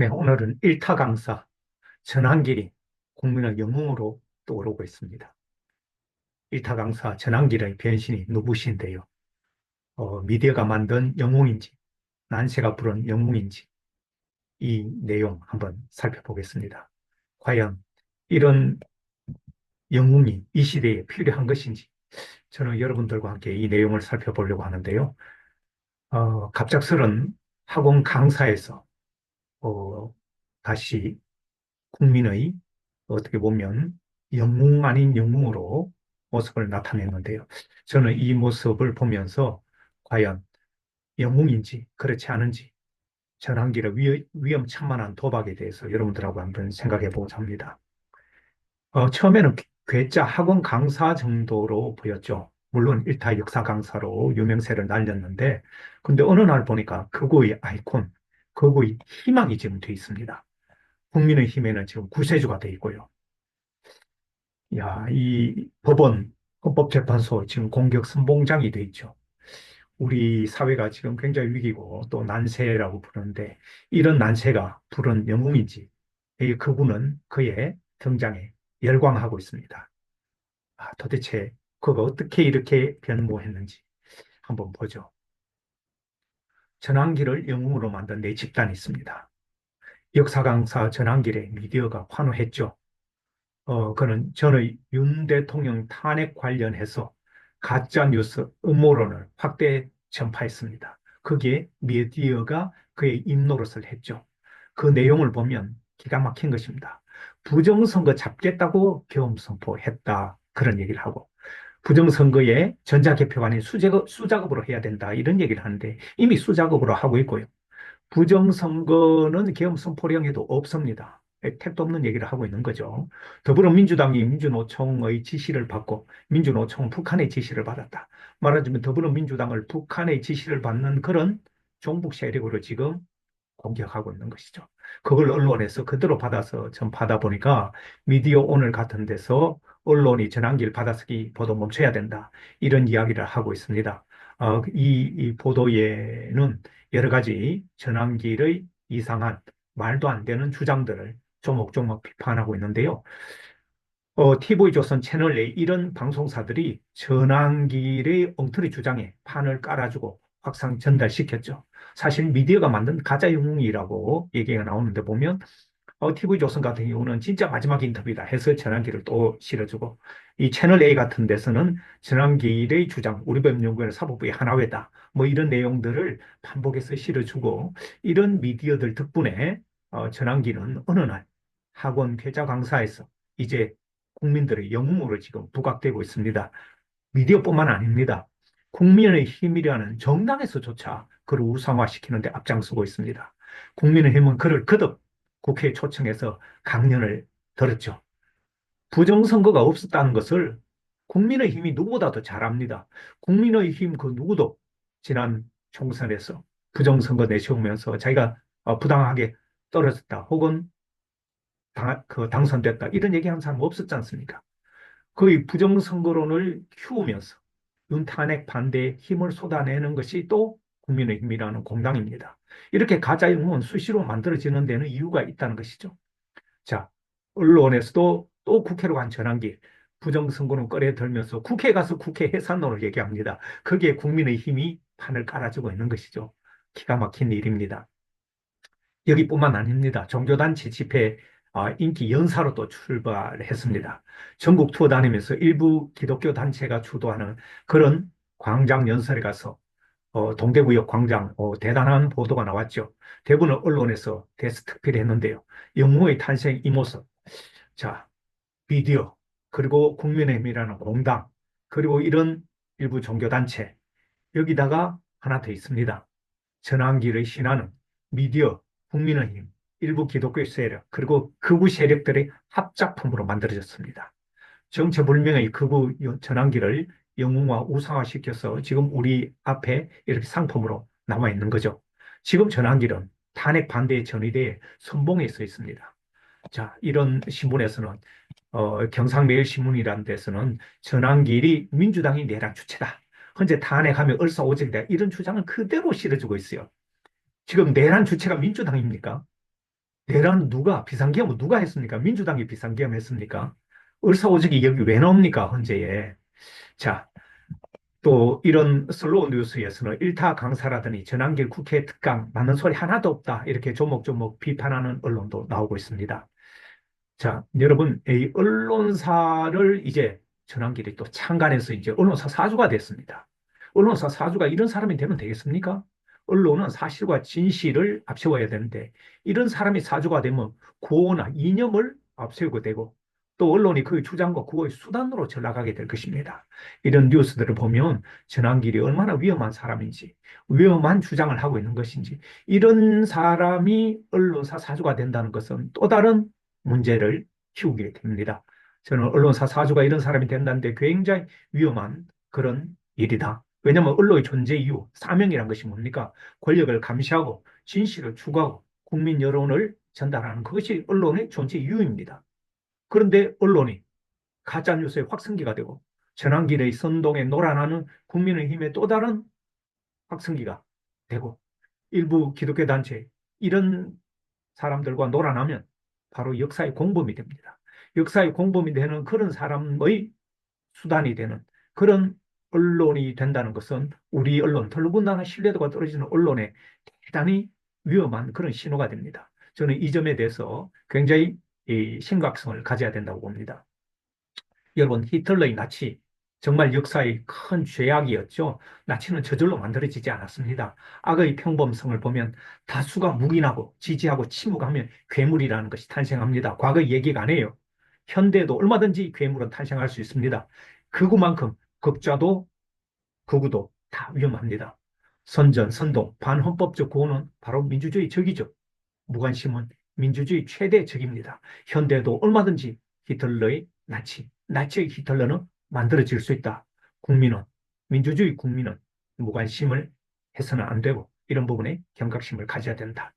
네, 오늘은 일타 강사 전한길이 국민의 영웅으로 떠오르고 있습니다. 일타 강사 전한길의 변신이 누구신데요? 어, 미디어가 만든 영웅인지, 난세가 부른 영웅인지, 이 내용 한번 살펴보겠습니다. 과연 이런 영웅이 이 시대에 필요한 것인지, 저는 여러분들과 함께 이 내용을 살펴보려고 하는데요. 어, 갑작스런 학원 강사에서 어, 다시 국민의 어떻게 보면 영웅 아닌 영웅으로 모습을 나타냈는데요. 저는 이 모습을 보면서 과연 영웅인지 그렇지 않은지 전환기의 위, 위험천만한 도박에 대해서 여러분들하고 한번 생각해 보고자 합니다. 어, 처음에는 괴짜 학원 강사 정도로 보였죠. 물론 일타 역사 강사로 유명세를 날렸는데 근데 어느 날 보니까 극우의 아이콘, 극우의 희망이 지금 돼 있습니다. 국민의힘에는 지금 구세주가 돼 있고요. 야, 이 법원, 헌법재판소 지금 공격 선봉장이 돼 있죠. 우리 사회가 지금 굉장히 위기고 또 난세라고 부르는데 이런 난세가 부른 영웅인지 그분은 그의 등장에 열광하고 있습니다. 아, 도대체 그가 어떻게 이렇게 변모했는지 한번 보죠. 전환기를 영웅으로 만든 네 집단이 있습니다. 역사 강사 전환길에 미디어가 환호했죠. 어, 그는 전의 윤 대통령 탄핵 관련해서 가짜 뉴스 음모론을 확대 전파했습니다. 거기에 미디어가 그의 입노릇을 했죠. 그 내용을 보면 기가 막힌 것입니다. 부정선거 잡겠다고 경험 선포했다. 그런 얘기를 하고 부정선거에 전자개표가 아닌 수작업, 수작업으로 해야 된다. 이런 얘기를 하는데 이미 수작업으로 하고 있고요. 부정선거는 계엄 선포령에도 없습니다. 택도 없는 얘기를 하고 있는 거죠. 더불어민주당이 민주노총의 지시를 받고 민주노총은 북한의 지시를 받았다. 말하자면 더불어민주당을 북한의 지시를 받는 그런 종북 세력으로 지금 공격하고 있는 것이죠. 그걸 언론에서 그대로 받아서 전 받아보니까 미디어 오늘 같은 데서 언론이 전환기를 받아쓰기 보도 멈춰야 된다. 이런 이야기를 하고 있습니다. 어, 이, 이 보도에는 여러 가지 전환기의 이상한 말도 안 되는 주장들을 조목조목 비판하고 있는데요. 어, TV조선 채널에 이런 방송사들이 전환길의 엉터리 주장에 판을 깔아주고 확산 전달시켰죠. 사실 미디어가 만든 가짜 영웅이라고 얘기가 나오는데 보면 어, TV조선 같은 경우는 진짜 마지막 인터뷰다 해서 전환기를 또 실어주고 이 채널 A 같은 데서는 전환기의 주장, 우리 법연구원 사법부의 하나회다 뭐 이런 내용들을 반복해서 실어주고 이런 미디어들 덕분에 어, 전환기는 어느 날 학원 괴짜 강사에서 이제 국민들의 영웅으로 지금 부각되고 있습니다. 미디어뿐만 아닙니다. 국민의 힘이라는 정당에서조차 그를 우상화시키는 데 앞장서고 있습니다. 국민의 힘은 그를 거듭 국회에 초청해서 강연을 들었죠. 부정선거가 없었다는 것을 국민의 힘이 누구보다도 잘 압니다. 국민의 힘 그 누구도 지난 총선에서 부정선거 내세우면서 자기가 어, 부당하게 떨어졌다 혹은 당, 그 당선됐다 이런 얘기하는 사람 없었지 않습니까? 거의 부정선거론을 키우면서 윤탄핵 반대에 힘을 쏟아내는 것이 또 국민의힘이라는 공당입니다. 이렇게 가짜 영웅은 수시로 만들어지는 데는 이유가 있다는 것이죠. 자, 언론에서도 또 국회로 간 전환기 부정선거는 꺼내들면서 국회 가서 국회 해산론을 얘기합니다. 거기에 국민의힘이 판을 깔아주고 있는 것이죠. 기가 막힌 일입니다. 여기뿐만 아닙니다. 종교단체 집회 아, 인기 연사로 또 출발했습니다. 전국 투어 다니면서 일부 기독교 단체가 주도하는 그런 광장 연설에 가서 어, 동대구역 광장 어, 대단한 보도가 나왔죠. 대부분 언론에서 대스특필했는데요. 영웅의 탄생 이 모습. 자, 비디오 그리고 국민의힘이라는 공당 그리고 이런 일부 종교단체 여기다가 하나 더 있습니다. 전환기의 신화는 미디어, 국민의힘, 일부 기독교 세력 그리고 극우 세력들의 합작품으로 만들어졌습니다. 정체 불명의 극우 전환기를 영웅화 우상화시켜서 지금 우리 앞에 이렇게 상품으로 남아 있는 거죠. 지금 전환기는 탄핵 반대의 전의대에 선봉에 서 있습니다. 자, 이런 신문에서는 어, 경상매일신문이라는 데서는 전환길이 민주당이 내란 주체다. 현재 탄핵하면 얼싸오적이다. 이런 주장을 그대로 실어주고 있어요. 지금 내란 주체가 민주당입니까? 내란 누가 비상계엄은 누가 했습니까? 민주당이 비상계엄 했습니까? 을사오직이 여기 왜 나옵니까? 헌재에. 자, 또 이런 슬로우 뉴스에서는 일타 강사라더니 전환길 국회 특강 맞는 소리 하나도 없다. 이렇게 조목조목 비판하는 언론도 나오고 있습니다. 자, 여러분, 이 언론사를 이제 전환길이 또 창간해서 이제 언론사 사주가 됐습니다. 언론사 사주가 이런 사람이 되면 되겠습니까? 언론은 사실과 진실을 앞세워야 되는데 이런 사람이 사주가 되면 구호나 이념을 앞세우게 되고 또 언론이 그의 주장과 그거의 수단으로 전락하게 될 것입니다. 이런 뉴스들을 보면 전환길이 얼마나 위험한 사람인지, 위험한 주장을 하고 있는 것인지, 이런 사람이 언론사 사주가 된다는 것은 또 다른 문제를 키우게 됩니다. 저는 언론사 사주가 이런 사람이 된다는데 굉장히 위험한 그런 일이다. 왜냐하면 언론의 존재 이유, 사명이란 것이 뭡니까? 권력을 감시하고 진실을 추구하고 국민 여론을 전달하는 그것이 언론의 존재 이유입니다. 그런데 언론이 가짜뉴스의 확성기가 되고 전환길의 선동에 놀아나는 국민의힘의 또 다른 확성기가 되고 일부 기독교 단체 이런 사람들과 놀아나면 바로 역사의 공범이 됩니다. 역사의 공범이 되는 그런 사람의 수단이 되는 그런 언론이 된다는 것은 우리 언론, 더군다나 신뢰도가 떨어지는 언론에 대단히 위험한 그런 신호가 됩니다. 저는 이 점에 대해서 굉장히 이 심각성을 가져야 된다고 봅니다. 여러분, 히틀러의 나치 정말 역사의 큰 죄악이었죠. 나치는 저절로 만들어지지 않았습니다. 악의 평범성을 보면 다수가 묵인하고 지지하고 침묵하면 괴물이라는 것이 탄생합니다. 과거의 얘기가 아니에요. 현대에도 얼마든지 괴물은 탄생할 수 있습니다. 그것만큼 극좌도 극우도 다 위험합니다. 선전, 선동, 반헌법적 구호는 바로 민주주의 적이죠. 무관심은 민주주의 최대 적입니다. 현대에도 얼마든지 히틀러의 나치, 나치의 히틀러는 만들어질 수 있다. 국민은, 민주주의 국민은 무관심을 해서는 안 되고 이런 부분에 경각심을 가져야 된다.